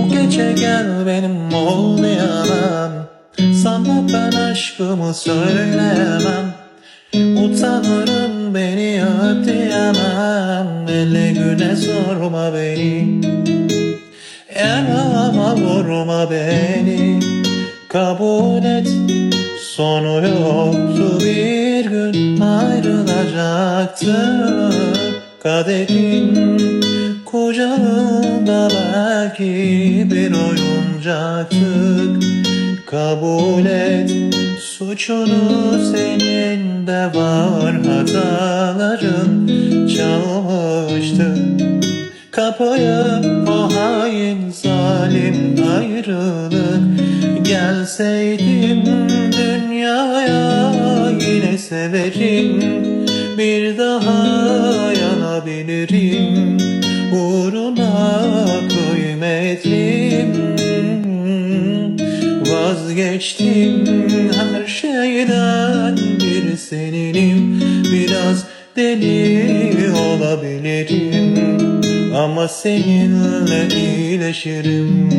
Bu gece gel benim olmayamam Sana ben aşkımı söyleyemem Utanırım beni öp diyemem Ele güne sorma beni. Yanıma vurma beni. Kabul et Sonu yoktu. Bir gün ayrılacaktık Kaderin kucağında belki bir oyuncaktık Kabul et suçunu senin de var hataların. Çalmıştı Kapıyı o hain zalim ayrılık. Gelseydim dünyaya yine severim. Bir daha yanabilirim. Uğruna kıymetliyim Vazgeçtim her şeyden. Bir seninim Biraz deli olabilirim. Ama seninle iyileşirim